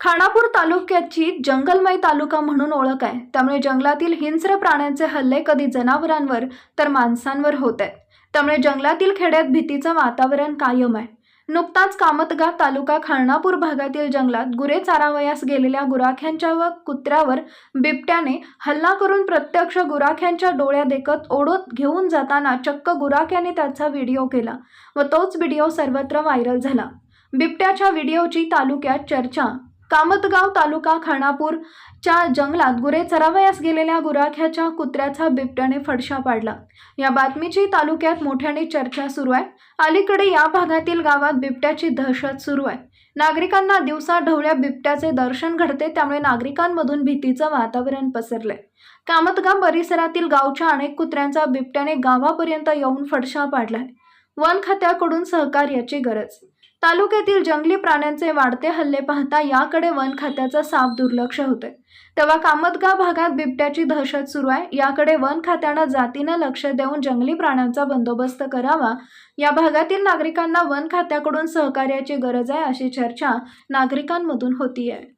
खानापूर तालुक्याची जंगलमय तालुका म्हणून ओळख आहे. त्यामुळे जंगलातील हिंस्र प्राण्यांचे हल्ले कधी जनावरांवर तर माणसांवर होत आहेत. त्यामुळे जंगलातील खेड्यात भीतीचं वातावरण कायम आहे. नुकताच कामतगाव तालुका खानापूर भागातील जंगलात गुरे चारावयास गेलेल्या गुराख्यांच्या व कुत्र्यावर बिबट्याने हल्ला करून प्रत्यक्ष गुराख्यांच्या डोळ्या देखत ओढत घेऊन जाताना चक्क गुराख्याने त्याचा व्हिडिओ केला व तोच व्हिडिओ सर्वत्र व्हायरल झाला. बिबट्याच्या व्हिडिओची तालुक्यात चर्चा कामतगाव तालुका खानापूरच्या जंगलात गुरे चरावयास गेलेल्या गुराख्याच्या कुत्र्याचा बिबट्याने फडशा पाडला. या बातमीची तालुक्यात मोठ्याने चर्चा सुरू आहे. अलीकडे या भागातील गावात बिबट्याची दहशत सुरू आहे. नागरिकांना दिवसा ढवळ्या बिबट्याचे दर्शन घडते त्यामुळे नागरिकांमधून भीतीचं वातावरण पसरलंय. कामतगाव परिसरातील गावच्या अनेक कुत्र्यांचा बिबट्याने गावापर्यंत येऊन फडशा पाडलाय. वन खात्याकडून सहकार्याची गरज तालुक्यातील जंगली प्राण्यांचे वाढते हल्ले पाहता याकडे वन खात्याचा साफ दुर्लक्ष होते तेव्हा कामतगाव भागात बिबट्याची दहशत सुरू आहे. याकडे वन खात्यानं जातीनं लक्ष देऊन जंगली प्राण्यांचा बंदोबस्त करावा. या भागातील नागरिकांना वन खात्याकडून सहकार्याची गरज आहे अशी चर्चा नागरिकांमधून होती आहे